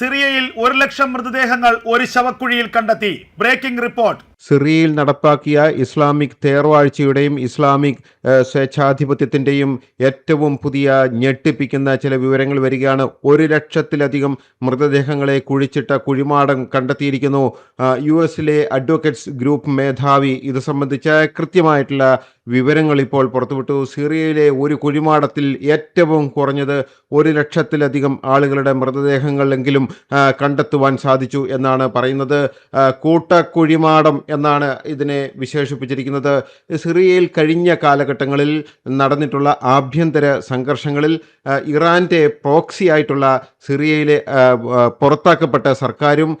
സിറിയയിൽ ഒരു ലക്ഷം മൃതദേഹങ്ങൾ ഒരു ശവക്കുഴിയിൽ കണ്ടെത്തി. Breaking report. സിറിയയിൽ നടപ്പാക്കിയ ഇസ്ലാമിക് തേർവാഴ്ചയുടെയും ഇസ്ലാമിക് സ്വേച്ഛാധിപത്യത്തിന്റെയും ഏറ്റവും പുതിയ ഞെട്ടിപ്പിക്കുന്ന ചില വിവരങ്ങൾ വരികയാണ്. ഒരു ലക്ഷത്തിലധികം മൃതദേഹങ്ങളെ കുഴിച്ചിട്ട കുഴിമാടം കണ്ടെത്തിയിരിക്കുന്നു. യു എസിലെ അഡ്വക്കേറ്റ്സ് ഗ്രൂപ്പ് മേധാവി. ഇത് സംബന്ധിച്ച കൃത്യമായിട്ടുള്ള വിവരങ്ങൾ ഇപ്പോൾ പുറത്തുവിട്ടു. സിറിയയിലെ ഒരു കുഴിമാടത്തിൽ ഏറ്റവും കുറഞ്ഞത് ഒരു ലക്ഷത്തിലധികം ആളുകളുടെ മൃതദേഹങ്ങളെങ്കിലും കണ്ടെത്തുവാൻ സാധിച്ചു എന്നാണ് പറയുന്നത്. കൂട്ടക്കുഴിമാടം എന്നാണ് ഇതിനെ വിശേഷിപ്പിച്ചിരിക്കുന്നത്. സിറിയയിൽ കഴിഞ്ഞ കാലഘട്ടങ്ങളിൽ നടന്നിട്ടുള്ള ആഭ്യന്തര സംഘർഷങ്ങളിൽ ഇറാന്റെ പ്രോക്സി ആയിട്ടുള്ള സിറിയയിലെ പുറത്താക്കപ്പെട്ട സർക്കാരും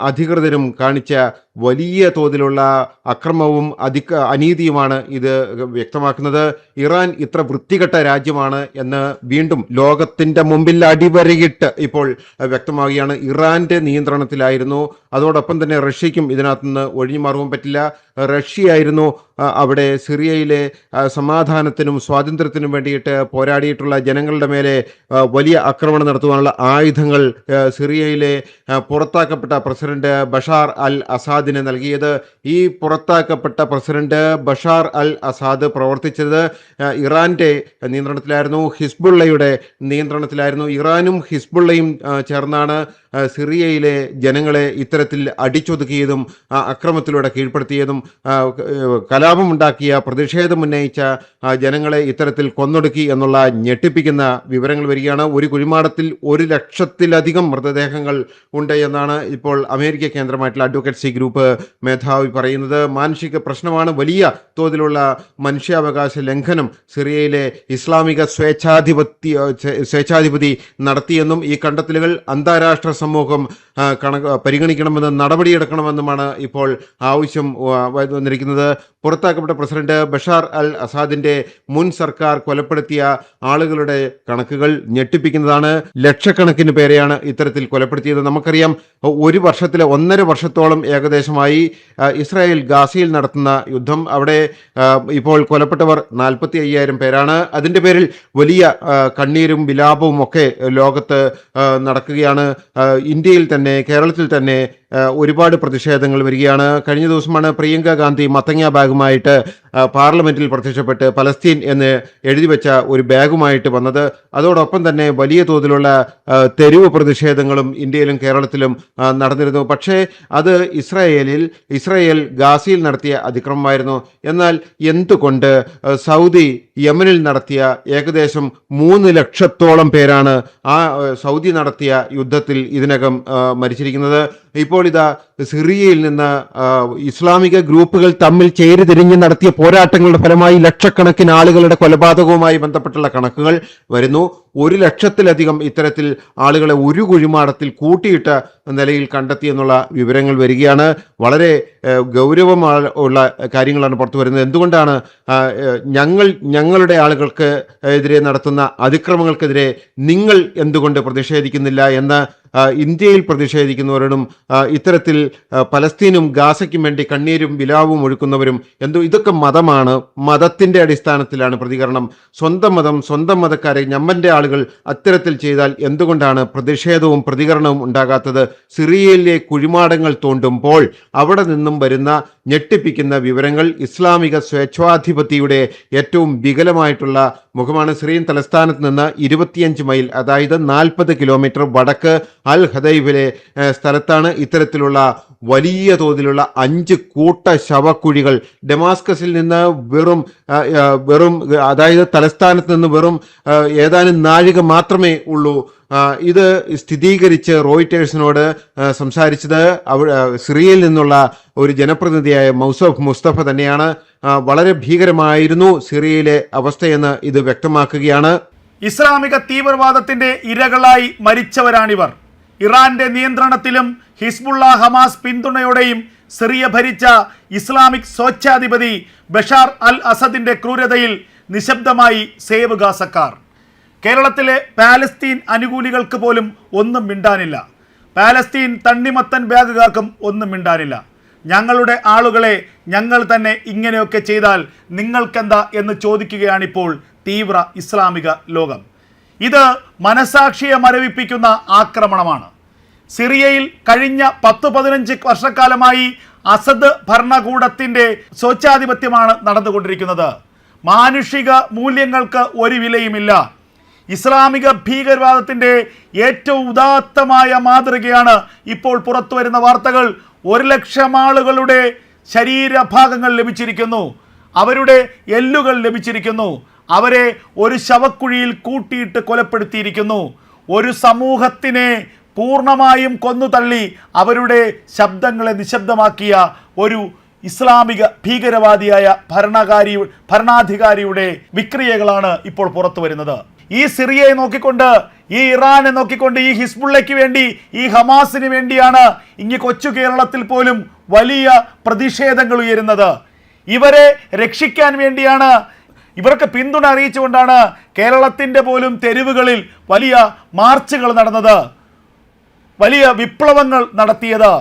അധികൃതരും കാണിച്ച വലിയ തോതിലുള്ള അക്രമവും അധിക അനീതിയുമാണ് ഇത് വ്യക്തമാക്കുന്നത്. ഇറാൻ ഇത്ര വൃത്തികെട്ട രാജ്യമാണ് എന്ന് വീണ്ടും ലോകത്തിന്റെ മുമ്പിൽ അടിവരയിട്ട് ഇപ്പോൾ വ്യക്തമാവുകയാണ്. ഇറാന്റെ നിയന്ത്രണത്തിലായിരുന്നു. അതോടൊപ്പം തന്നെ റഷ്യയ്ക്കും ഇതിനകത്തുനിന്ന് ഒഴിഞ്ഞു മാറുവാൻ പറ്റില്ല. റഷ്യയായിരുന്നു അവിടെ സിറിയയിലെ സമാധാനത്തിനും സ്വാതന്ത്ര്യത്തിനും വേണ്ടിയിട്ട് പോരാടിയിട്ടുള്ള ജനങ്ങളുടെ മേലെ വലിയ ആക്രമണം നടത്തുവാനുള്ള ആയുധങ്ങൾ സിറിയയിലെ പുറത്താക്കപ്പെട്ട പ്രസിഡന്റ് ബഷാർ അൽ അസാദിന് നൽകിയത്. ഈ പുറത്താക്കപ്പെട്ട പ്രസിഡന്റ് ബഷാർ അൽ അസാദ് പ്രവർത്തിച്ചത് ഇറാന്റെ നിയന്ത്രണത്തിലായിരുന്നു. ഹിസ്ബുള്ളയുടെ നിയന്ത്രണത്തിലായിരുന്നു. ഇറാനും ഹിസ്ബുള്ളയും ചേർന്നാണ്. സിറിയയിലെ ജനങ്ങളെ ഇത്തരത്തിൽ അടിച്ചൊതുക്കിയതും അക്രമത്തിലൂടെ കീഴ്പ്പെടുത്തിയതും കലാപമുണ്ടാക്കിയ പ്രതിഷേധം ഉന്നയിച്ച ജനങ്ങളെ ഇത്തരത്തിൽ കൊന്നൊടുക്കി എന്നുള്ള ഞെട്ടിപ്പിക്കുന്ന വിവരങ്ങൾ വരികയാണ്. ഒരു കുഴിമാടത്തിൽ ഒരു ലക്ഷത്തിലധികം മൃതദേഹങ്ങൾ ഉണ്ട് എന്നാണ് ഇപ്പോൾ അമേരിക്ക കേന്ദ്രമായിട്ടുള്ള അഡ്വക്കേറ്റ്സി ഗ്രൂപ്പ് മേധാവി പറയുന്നത്. മാനുഷിക പ്രശ്നമാണ്. വലിയ തോതിലുള്ള മനുഷ്യാവകാശ ലംഘനം സിറിയയിലെ ഇസ്ലാമിക സ്വേച്ഛാധിപത്യ സ്വേച്ഛാധിപതി നടത്തിയെന്നും ഈ കണ്ടെത്തലുകൾ അന്താരാഷ്ട്ര സമൂഹം കണ പരിഗണിക്കണമെന്ന് നടപടിയെടുക്കണമെന്നുമാണ് ഇപ്പോൾ ആവശ്യം വന്നിരിക്കുന്നത്. പുറത്താക്കപ്പെട്ട പ്രസിഡന്റ് ബഷാർ അൽ അസാദിന്റെ മുൻ സർക്കാർ കൊലപ്പെടുത്തിയ ആളുകളുടെ കണക്കുകൾ ഞെട്ടിപ്പിക്കുന്നതാണ്. ലക്ഷക്കണക്കിന് പേരെയാണ് ഇത്തരത്തിൽ കൊലപ്പെടുത്തിയത്. നമുക്കറിയാം ഒരു വർഷത്തിലെ ഒന്നര വർഷത്തോളം ഏകദേശമായി ഇസ്രായേൽ ഗാസയിൽ നടത്തുന്ന യുദ്ധം. അവിടെ ഇപ്പോൾ കൊലപ്പെട്ടവർ നാൽപ്പത്തി അയ്യായിരം പേരാണ്. അതിന്റെ പേരിൽ വലിയ കണ്ണീരും വിലാപവും ഒക്കെ ലോകത്ത് നടക്കുകയാണ്. ഇന്ത്യയിൽ തന്നെ കേരളത്തിൽ തന്നെ ഒരുപാട് പ്രതിഷേധങ്ങൾ വരികയാണ്. കഴിഞ്ഞ ദിവസമാണ് പ്രിയങ്ക ഗാന്ധി മത്തങ്ങ ബാഗുമായിട്ട് ആ, പാർലമെന്റിൽ പ്രത്യക്ഷപ്പെട്ട് പലസ്തീൻ എന്ന് എഴുതി വെച്ച ഒരു ബാഗുമായിട്ട് വന്നത്. അതോടൊപ്പം തന്നെ വലിയ തോതിലുള്ള തെരുവ് പ്രതിഷേധങ്ങളും ഇന്ത്യയിലും കേരളത്തിലും നടന്നിരുന്നു. പക്ഷേ അത് ഇസ്രായേലിൽ ഇസ്രായേൽ ഗാസയിൽ നടത്തിയ അതിക്രമമായിരുന്നു. എന്നാൽ എന്തുകൊണ്ട് സൗദി യമനിൽ നടത്തിയ ഏകദേശം മൂന്ന് ലക്ഷത്തോളം പേരാണ് ആ സൗദി നടത്തിയ യുദ്ധത്തിൽ ഇതിനകം മരിച്ചിരിക്കുന്നത്. ഇപ്പോൾ ഇതാ സിറിയയിൽ നിന്ന് ഇസ്ലാമിക ഗ്രൂപ്പുകൾ തമ്മിൽ ചേരിതിരിഞ്ഞ് നടത്തിയ പോരാട്ടങ്ങളുടെ ഫലമായി ലക്ഷക്കണക്കിന് ആളുകളുടെ കൊലപാതകവുമായി ബന്ധപ്പെട്ടുള്ള കണക്കുകൾ വരുന്നു. ഒരു ലക്ഷത്തിലധികം ഇത്തരത്തിൽ ആളുകളെ ഒരു കുഴിമാടത്തിൽ കൂട്ടിയിട്ട നിലയിൽ കണ്ടെത്തിയെന്നുള്ള വിവരങ്ങൾ വരികയാണ്. വളരെ ഗൗരവമായ ഉള്ള കാര്യങ്ങളാണ് പുറത്തു വരുന്നത്. എന്തുകൊണ്ടാണ് ഞങ്ങൾ ഞങ്ങളുടെ ആളുകൾക്ക് എതിരെ നടത്തുന്ന അതിക്രമങ്ങൾക്കെതിരെ നിങ്ങൾ എന്തുകൊണ്ട് പ്രതിഷേധിക്കുന്നില്ല എന്ന് ഇന്ത്യയിൽ പ്രതിഷേധിക്കുന്നവരോടും ഇത്തരത്തിൽ പലസ്തീനും ഗാസയ്ക്കും വേണ്ടി കണ്ണീരും വിലാവും ഒഴുക്കുന്നവരും എന്തോ ഇതൊക്കെ മതമാണ്. മതത്തിന്റെ അടിസ്ഥാനത്തിലാണ് പ്രതികരണം. സ്വന്തം മതം സ്വന്തം മതക്കാരെ ഞമ്മന്റെ ആളുകൾ അത്തരത്തിൽ ചെയ്താൽ എന്തുകൊണ്ടാണ് പ്രതിഷേധവും പ്രതികരണവും ഉണ്ടാകാത്തത്? സിറിയയിലെ കുഴിമാടങ്ങൾ തോണ്ടുമ്പോൾ അവിടെ നിന്നും വരുന്ന ഞെട്ടിപ്പിക്കുന്ന വിവരങ്ങൾ ഇസ്ലാമിക സ്വേച്ഛാധിപത്യയുടെ ഏറ്റവും വികലമായിട്ടുള്ള മുഖമാണ് സിറിയൻ തലസ്ഥാനത്ത് നിന്ന് ഇരുപത്തിയഞ്ച് മൈൽ അതായത് നാൽപ്പത് കിലോമീറ്റർ വടക്ക് അൽ ഹദൈബിലെ സ്ഥലത്താണ് ഇത്തരത്തിലുള്ള വലിയ തോതിലുള്ള അഞ്ച് കൂട്ട ശവക്കുഴികൾ. ഡെമാസ്കസിൽ നിന്ന് വെറും വെറും അതായത് തലസ്ഥാനത്ത് നിന്ന് വെറും ഏതാനും നാഴിക മാത്രമേ ഉള്ളൂ. ഇത് സ്ഥിരീകരിച്ച് റോയിറ്റേഴ്സിനോട് സംസാരിച്ചത് സിറിയയിൽ നിന്നുള്ള ഒരു ജനപ്രതിനിധിയായ മൗസഫ് മുസ്തഫ തന്നെയാണ്. വളരെ ഭീകരമായിരുന്നു സിറിയയിലെ അവസ്ഥയെന്ന് ഇത് വ്യക്തമാക്കുകയാണ്. ഇസ്ലാമിക തീവ്രവാദത്തിന്റെ ഇരകളായി മരിച്ചവരാണിവർ. ഇറാന്റെ നിയന്ത്രണത്തിലും ഹിസ്ബുള്ള ഹമാസ് പിന്തുണയോടെയും സിറിയ ഭരിച്ച ഇസ്ലാമിക് സ്വച്ഛാധിപതി ബഷാർ അൽ അസദിന്റെ ക്രൂരതയിൽ നിശബ്ദമായി സേവ് ഗാസക്കാർ. കേരളത്തിലെ പാലസ്തീൻ അനുകൂലികൾക്ക് പോലും ഒന്നും മിണ്ടാനില്ല. പാലസ്തീൻ തണ്ണിമത്തൻ ബാഗുകാർക്കും ഒന്നും മിണ്ടാനില്ല. ഞങ്ങളുടെ ആളുകളെ ഞങ്ങൾ തന്നെ ഇങ്ങനെയൊക്കെ ചെയ്താൽ നിങ്ങൾക്കെന്താ എന്ന് ചോദിക്കുകയാണിപ്പോൾ തീവ്ര ഇസ്ലാമിക ലോകം. ഇത് മനസാക്ഷിയെ മരവിപ്പിക്കുന്ന ആക്രമണമാണ്. സിറിയയിൽ കഴിഞ്ഞ പത്ത് പതിനഞ്ച് വർഷക്കാലമായി അസദ് ഭരണകൂടത്തിന്റെ സ്വച്ഛാധിപത്യമാണ് നടന്നുകൊണ്ടിരിക്കുന്നത്. മാനുഷിക മൂല്യങ്ങൾക്ക് ഒരു വിലയുമില്ല. ഇസ്ലാമിക ഭീകരവാദത്തിന്റെ ഏറ്റവും ഉദാത്തമായ മാതൃകയാണ് ഇപ്പോൾ പുറത്തു വരുന്ന വാർത്തകൾ. ഒരു ലക്ഷം ആളുകളുടെ ശരീരഭാഗങ്ങൾ ലഭിച്ചിരിക്കുന്നു. അവരുടെ എല്ലുകൾ ലഭിച്ചിരിക്കുന്നു. അവരെ ഒരു ശവക്കുഴിയിൽ കൂട്ടിയിട്ട് കൊലപ്പെടുത്തിയിരിക്കുന്നു. ഒരു സമൂഹത്തിനെ പൂർണമായും കൊന്നു തള്ളി അവരുടെ ശബ്ദങ്ങളെ നിശബ്ദമാക്കിയ ഒരു ഇസ്ലാമിക ഭീകരവാദിയായ ഭരണകാരി ഭരണാധികാരിയുടെ വിക്രിയകളാണ് ഇപ്പോൾ പുറത്തു വരുന്നത്. ഈ സിറിയയെ നോക്കിക്കൊണ്ട് ഈ ഇറാനെ നോക്കിക്കൊണ്ട് ഈ ഹിസ്ബുള്ളയ്ക്ക് വേണ്ടി ഈ ഹമാസിന് വേണ്ടിയാണ് ഇങ്ങ് കൊച്ചു കേരളത്തിൽ പോലും വലിയ പ്രതിഷേധങ്ങൾ ഉയരുന്നത്. ഇവരെ രക്ഷിക്കാൻ വേണ്ടിയാണ് ഇവർക്ക് പിന്തുണ അറിയിച്ചുകൊണ്ടാണ് കേരളത്തിന്റെ പോലും തെരുവുകളിൽ വലിയ മാർച്ചുകൾ നടന്നത്. വലിയ വിപ്ലവങ്ങൾ നടത്തിയത്.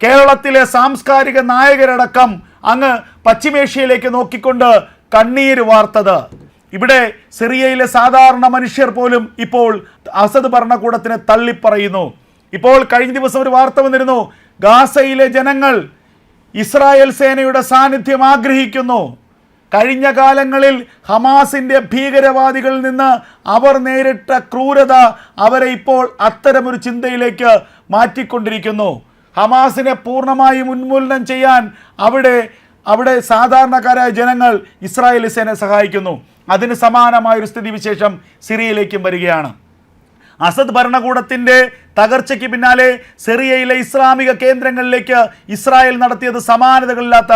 കേരളത്തിലെ സാംസ്കാരിക നായകരടക്കം അങ്ങ് പശ്ചിമേഷ്യയിലേക്ക് നോക്കിക്കൊണ്ട് കണ്ണീര് വാർത്തത്. ഇവിടെ സിറിയയിലെ സാധാരണ മനുഷ്യർ പോലും ഇപ്പോൾ അസദ് ഭരണകൂടത്തിനെ തള്ളിപ്പറയുന്നു. ഇപ്പോൾ കഴിഞ്ഞ ദിവസം ഒരു വാർത്ത വന്നിരുന്നു. ഗാസയിലെ ജനങ്ങൾ ഇസ്രായേൽ സേനയുടെ സാന്നിധ്യം ആഗ്രഹിക്കുന്നു. കഴിഞ്ഞ കാലങ്ങളിൽ ഹമാസിന്റെ ഭീകരവാദികളിൽ നിന്ന് അവർ നേരിട്ട ക്രൂരത അവരെ ഇപ്പോൾ അത്തരമൊരു ചിന്തയിലേക്ക് മാറ്റിക്കൊണ്ടിരിക്കുന്നു. ഹമാസിനെ പൂർണമായും ഉന്മൂലനം ചെയ്യാൻ അവിടെ അവിടെ സാധാരണക്കാരായ ജനങ്ങൾ ഇസ്രായേലി സേനയെ സഹായിക്കുന്നു. അതിന് സമാനമായ സമാനമായൊരു സ്ഥിതിവിശേഷം സിറിയയിലേക്കും വരികയാണ്. അസദ് ഭരണകൂടത്തിന്റെ തകർച്ചയ്ക്ക് പിന്നാലെ സിറിയയിലെ ഇസ്ലാമിക കേന്ദ്രങ്ങളിലേക്ക് ഇസ്രായേൽ നടത്തിയത് സമാനതകളില്ലാത്ത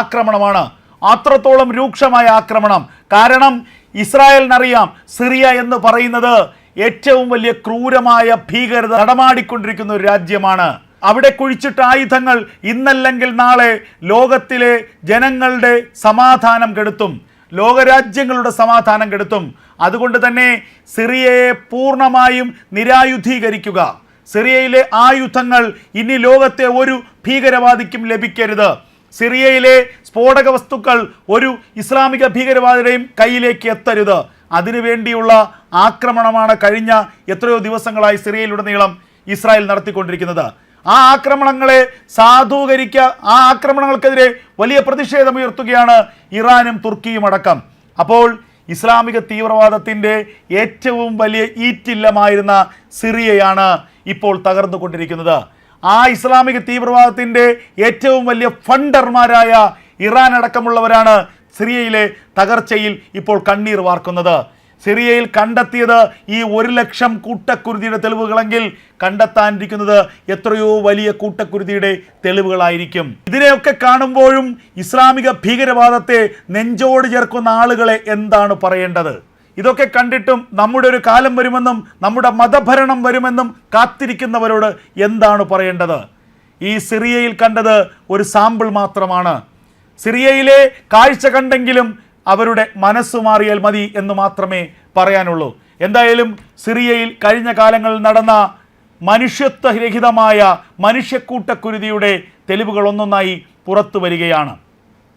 ആക്രമണമാണ്. അത്രത്തോളം രൂക്ഷമായ ആക്രമണം. കാരണം ഇസ്രായേലിനറിയാം സിറിയ എന്ന് പറയുന്നത് ഏറ്റവും വലിയ ക്രൂരമായ ഭീകരത നടമാടിക്കൊണ്ടിരിക്കുന്ന ഒരു രാജ്യമാണ്. അവിടെ കുഴിച്ചിട്ട ആയുധങ്ങൾ ഇന്നല്ലെങ്കിൽ നാളെ ലോകത്തിലെ ജനങ്ങളുടെ സമാധാനം കെടുത്തും. ലോകരാജ്യങ്ങളുടെ സമാധാനം കെടുത്തും. അതുകൊണ്ട് തന്നെ സിറിയയെ പൂർണമായും നിരായുധീകരിക്കുക. സിറിയയിലെ ആയുധങ്ങൾ ഇനി ലോകത്തെ ഒരു ഭീകരവാദിക്കും ലഭിക്കരുത്. സിറിയയിലെ സ്ഫോടക വസ്തുക്കൾ ഒരു ഇസ്ലാമിക ഭീകരവാദിയുടെയും കയ്യിലേക്ക് എത്തരുത്. അതിനുവേണ്ടിയുള്ള ആക്രമണമാണ് കഴിഞ്ഞ എത്രയോ ദിവസങ്ങളായി സിറിയയിലുടനീളം ഇസ്രായേൽ നടത്തിക്കൊണ്ടിരിക്കുന്നത്. ആ ആക്രമണങ്ങളെ സാധൂകരിക്കുക ആ ആക്രമണങ്ങൾക്കെതിരെ വലിയ പ്രതിഷേധമുയർത്തുകയാണ് ഇറാനും തുർക്കിയും അടക്കം. അപ്പോൾ ഇസ്ലാമിക തീവ്രവാദത്തിന്റെ ഏറ്റവും വലിയ ഈറ്റില്ലമായിരുന്ന സിറിയയാണ് ഇപ്പോൾ തകർന്നുകൊണ്ടിരിക്കുന്നത്. ആ ഇസ്ലാമിക തീവ്രവാദത്തിന്റെ ഏറ്റവും വലിയ ഫണ്ടർമാരായ ഇറാൻ അടക്കമുള്ളവരാണ് സിറിയയിലെ തകർച്ചയിൽ ഇപ്പോൾ കണ്ണീർ വാർക്കുന്നത്. സിറിയയിൽ കണ്ടെത്തിയത് ഈ ഒരു ലക്ഷം കൂട്ടക്കുരുതിയുടെ തെളിവുകളെങ്കിൽ കണ്ടെത്താനിരിക്കുന്നത് എത്രയോ വലിയ കൂട്ടക്കുരുതിയുടെ തെളിവുകളായിരിക്കും. ഇതിനെയൊക്കെ കാണുമ്പോഴും ഇസ്ലാമിക ഭീകരവാദത്തെ നെഞ്ചോട് ചേർക്കുന്ന ആളുകളെ എന്താണ് പറയേണ്ടത്? ഇതൊക്കെ കണ്ടിട്ടും നമ്മുടെ ഒരു കാലം വരുമെന്നും നമ്മുടെ മതഭരണം വരുമെന്നും കാത്തിരിക്കുന്നവരോട് എന്താണ് പറയേണ്ടത്? ഈ സിറിയയിൽ കണ്ടത് ഒരു സാമ്പിൾ മാത്രമാണ്. സിറിയയിലെ കാഴ്ച കണ്ടെങ്കിലും അവരുടെ മനസ്സ് മാറിയാൽ മതി എന്ന് മാത്രമേ പറയാനുള്ളൂ. എന്തായാലും സിറിയയിൽ കഴിഞ്ഞ കാലങ്ങളിൽ നടന്ന മനുഷ്യത്വരഹിതമായ മനുഷ്യക്കൂട്ടക്കുരുതിയുടെ തെളിവുകൾ ഒന്നൊന്നായി പുറത്തു വരികയാണ്.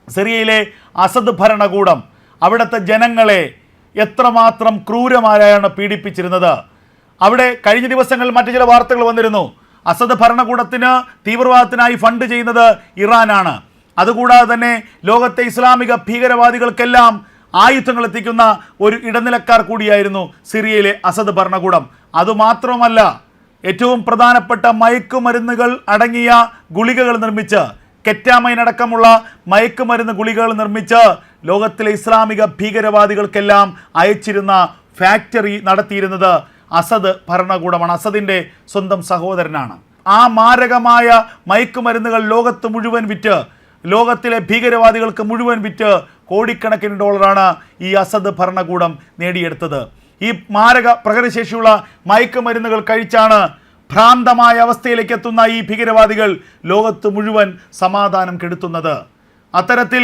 സിറിയയിലെ അസദ് ഭരണകൂടം അവിടുത്തെ ജനങ്ങളെ എത്രമാത്രം ക്രൂരമായാണ് പീഡിപ്പിച്ചിരുന്നത്. അവിടെ കഴിഞ്ഞ ദിവസങ്ങളിൽ മറ്റു ചില വാർത്തകൾ വന്നിരുന്നു. അസദ് ഭരണകൂടത്തിന് തീവ്രവാദത്തിനായി ഫണ്ട് ചെയ്യുന്നത് ഇറാനാണ്. അതുകൂടാതെ തന്നെ ലോകത്തെ ഇസ്ലാമിക ഭീകരവാദികൾക്കെല്ലാം ആയുധങ്ങൾ എത്തിക്കുന്ന ഒരു ഇടനിലക്കാർ കൂടിയായിരുന്നു സിറിയയിലെ അസദ് ഭരണകൂടം. അതുമാത്രമല്ല ഏറ്റവും പ്രധാനപ്പെട്ട മയക്കുമരുന്നുകൾ അടങ്ങിയ ഗുളികകൾ നിർമ്മിച്ച് കെറ്റാമൈൻ അടക്കമുള്ള മയക്കുമരുന്ന് ഗുളികകൾ നിർമ്മിച്ച് ലോകത്തിലെ ഇസ്ലാമിക ഭീകരവാദികൾക്കെല്ലാം അയച്ചിരുന്ന ഫാക്ടറി നടത്തിയിരുന്നത് അസദ് ഭരണകൂടമാണ്. അസദിന്റെ സ്വന്തം സഹോദരനാണ്. ആ മാരകമായ മയക്കുമരുന്നുകൾ ലോകത്ത് മുഴുവൻ വിറ്റ് ലോകത്തിലെ ഭീകരവാദികൾക്ക് മുഴുവൻ വിറ്റ് കോടിക്കണക്കിന് ഡോളറാണ് ഈ അസദ് ഭരണകൂടം നേടിയെടുത്തത്. ഈ മാരക പ്രകടശേഷിയുള്ള മയക്കുമരുന്നുകൾ കഴിച്ചാണ് ഭ്രാന്തമായ അവസ്ഥയിലേക്ക് എത്തുന്ന ഈ ഭീകരവാദികൾ ലോകത്ത് മുഴുവൻ സമാധാനം കെടുത്തുന്നത്. അത്തരത്തിൽ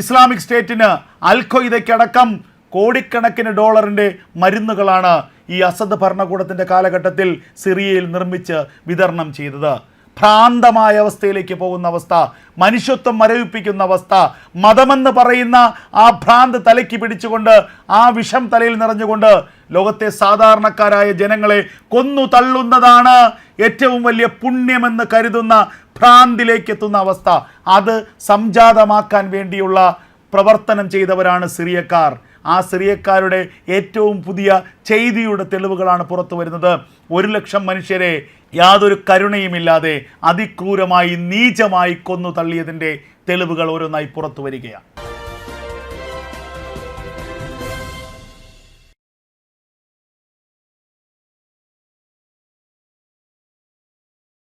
ഇസ്ലാമിക് സ്റ്റേറ്റിന് അൽഖയ്ദയ്ക്കടക്കം കോടിക്കണക്കിന് ഡോളറിന്റെ മരുന്നുകളാണ് ഈ അസദ് ഭരണകൂടത്തിന്റെ കാലഘട്ടത്തിൽ സിറിയയിൽ നിർമ്മിച്ച് വിതരണം ചെയ്തത്. ഭ്രാന്തമായ അവസ്ഥയിലേക്ക് പോകുന്ന അവസ്ഥ മനുഷ്യത്വം മരവിപ്പിക്കുന്ന അവസ്ഥ മതമെന്ന് പറയുന്ന ആ ഭ്രാന്ത് തലയ്ക്ക് പിടിച്ചുകൊണ്ട് ആ വിഷം തലയിൽ നിറഞ്ഞുകൊണ്ട് ലോകത്തെ സാധാരണക്കാരായ ജനങ്ങളെ കൊന്നു തള്ളുന്നതാണ് ഏറ്റവും വലിയ പുണ്യമെന്ന് കരുതുന്ന ഭ്രാന്തിലേക്ക് എത്തുന്ന അവസ്ഥ. അത് സംജാതമാക്കാൻ വേണ്ടിയുള്ള പ്രവർത്തനം ചെയ്തവരാണ് സിറിയക്കാർ. ആ സിറിയക്കാരുടെ ഏറ്റവും പുതിയ ചെയ്തിയുടെ തെളിവുകളാണ് പുറത്തു വരുന്നത്. ഒരു ലക്ഷം മനുഷ്യരെ യാതൊരു കരുണയുമില്ലാതെ അതിക്രൂരമായി നീചമായി കൊന്നു തള്ളിയതിന്റെ തെളിവുകൾ ഓരോന്നായി പുറത്തു വരികയാണ്.